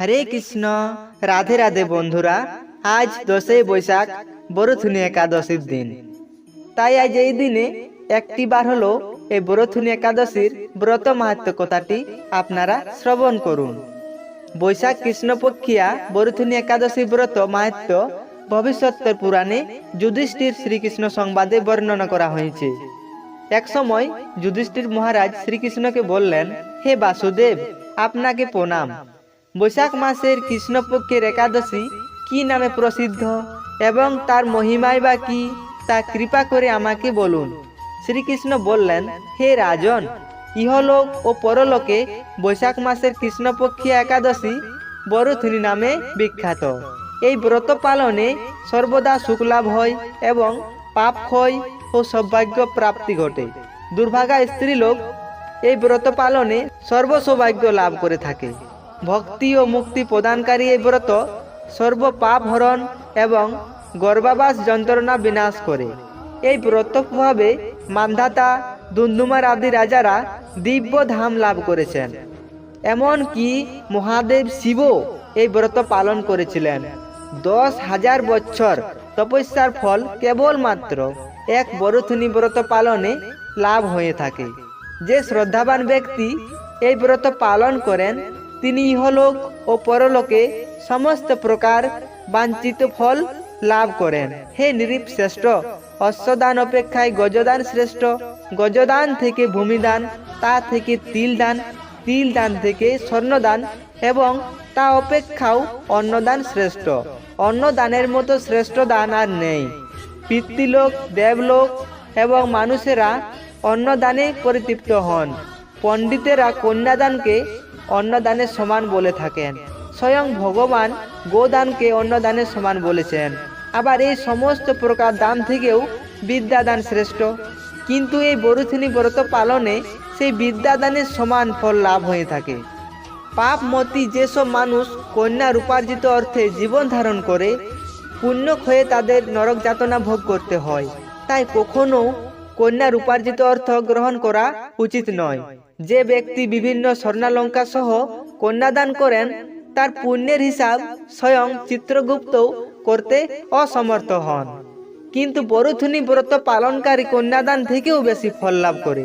হরে কৃষ্ণ, রাধে রাধে বন্ধুরা, আজ দশই বৈশাখ, বরথুনি একাদশীর দিন। তাই আজ এই দিনে একটি বার হলো এই বরথুনি একাদশীর ব্রত মাহাত্ম কথাটি আপনারা শ্রবণ করুন। বৈশাখ কৃষ্ণপক্ষিয়া বরথুনি একাদশী ব্রত মাহাত্ম ভবিষ্যতের পুরাণে যুধিষ্ঠির শ্রীকৃষ্ণ সংবাদে বর্ণনা করা হয়েছে। এক সময় যুধিষ্ঠির মহারাজ শ্রীকৃষ্ণকে বললেন, হে বাসুদেব, আপনাকে প্রণাম। বৈশাখ মাসের কৃষ্ণপক্ষের একাদশী কি নামে প্রসিদ্ধ এবং তার মহিমায় বা কি, তা কৃপা করে আমাকে বলুন। শ্রীকৃষ্ণ বললেন, হে রাজন, ইহলোক ও পরলোকে বৈশাখ মাসের কৃষ্ণপক্ষী একাদশী বরথুনি নামে বিখ্যাত। এই ব্রত পালনে সর্বদা সুখলাভ হয় এবং পাপ ক্ষয় ও সৌভাগ্য প্রাপ্তি ঘটে। দুর্ভাগা স্ত্রীলোক এই ব্রত পালনে সর্বসৌভাগ্য লাভ করে থাকে। ভক্তি ও মুক্তি প্রদানকারী এই ব্রত সর্ব পাপ হরণ এবং গর্ভাবাস যন্ত্রণা বিনাশ করে। এই ব্রত প্রভাবে মান্ধাতা, দুন্দুমার আদি রাজারা দিব্য ধাম লাভ করেছেন। এমনকি মহাদেব শিব এই ব্রত পালন করেছিলেন। দশ হাজার বছর তপস্যার ফল কেবলমাত্র এক বরথুনি ব্রত পালনে লাভ হয়ে থাকে। যে শ্রদ্ধাবান ব্যক্তি এই ব্রত পালন করেন তিনি ইহলোক ও পরলোকে সমস্ত প্রকার বাঞ্ছিত ফল লাভ করেন। হে নিরীপ শ্রেষ্ঠ, অশ্বদান অপেক্ষায় গজদান শ্রেষ্ঠ, গজদান থেকে ভূমিদান, তা থেকে তিল দান তিল দান থেকে স্বর্ণদান এবং তা অপেক্ষাও অন্নদান শ্রেষ্ঠ। অন্নদানের মতো শ্রেষ্ঠ দান আর নেই। পিতৃলোক, দেবলোক এবং মানুষেরা অন্নদানে পরিতৃপ্ত হন। পণ্ডিতেরা কন্যাদানকে অন্নদানের সমান বলে থাকেন। স্বয়ং ভগবান গোদানকে অন্নদানের সমান বলেছেন। আবার এই সমস্ত প্রকার দান থেকেও বিদ্যাদান শ্রেষ্ঠ। কিন্তু এই বরুথিনী ব্রত পালনে সেই বিদ্যাদানের সমান ফল লাভ হয়ে থাকে। পাপ পাপমতি যেসব মানুষ কন্যার উপার্জিত অর্থে জীবন ধারণ করে, পুণ্য ক্ষয়ে তাদের নরক যাতনা ভোগ করতে হয়। তাই কখনো কন্যার উপার্জিত অর্থ গ্রহণ করা উচিত নয়। যে ব্যক্তি বিভিন্ন স্বর্ণালঙ্কা সহ কন্যাদান করেন, তার পুণ্যের হিসাব স্বয়ং চিত্রগুপ্ত করতে অসমর্থ হন। কিন্তু বরুথুনি ব্রত পালনকারী কন্যাদান থেকেও বেশি ফল লাভ করে।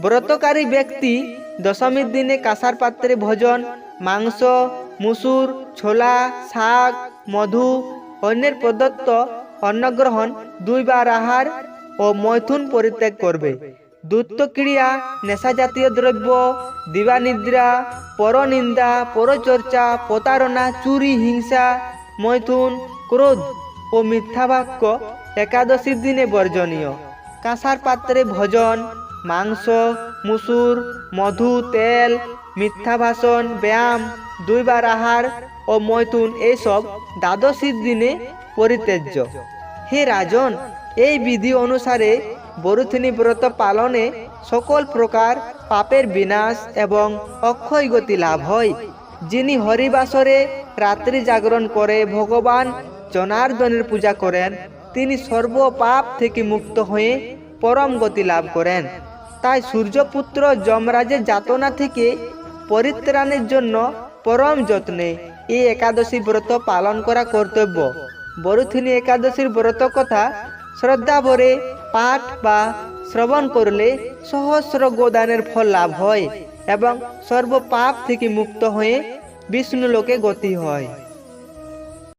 ব্রতকারী ব্যক্তি দশমীর দিনে কাঁসার পাত্রে ভোজন, মাংস, মুসুর, ছোলা, শাক, মধু, অন্যের প্রদত্ত অন্নগ্রহণ দুইবার আহার ও মৈথুন পরিত্যাগ করবে। দুত্ত ক্রিয়া নেশা জাতীয় দ্রব্য, দিবানিদ্রা, পরনিন্দা, পরচর্চা, প্রতারণা, চুরি, হিংসা, মৈথুন, ক্রোধ ও মিথ্যা বাক্য একাদশীর দিনে বর্জনীয়। কাঁসার পাত্রে ভোজন, মাংস, মুসুর, মধু, তেল, মিথ্যা ভাষণ, ব্যায়াম, দুইবার আহার ও মৈথুন এইসব দ্বাদশীর দিনে পরিত্যাজ্য। হে রাজন, এই বিধি অনুসারে বরুথিনী ব্রত পালনে সকল প্রকার পাপের বিনাশ এবং অক্ষয় গতি লাভ হয়। যিনি হরিবাসরে রাত্রি জাগরণ করে ভগবান জনার্দনের পূজা করেন, তিনি সর্ব পাপ থেকে মুক্ত হয়ে পরম গতি লাভ করেন। তাই সূর্যপুত্র যমরাজের যাতনা থেকে পরিত্রাণের জন্য পরম যত্নে এই একাদশী ব্রত পালন করা কর্তব্য। বরুথিনী একাদশীর ব্রত কথা শ্রদ্ধা ভরে পাঠ বা শ্রবণ করলে সহস্র গোদানের ফল লাভ হয় এবং সর্বপাপ থেকে মুক্ত হয়ে বিষ্ণু লোকে গতি হয়।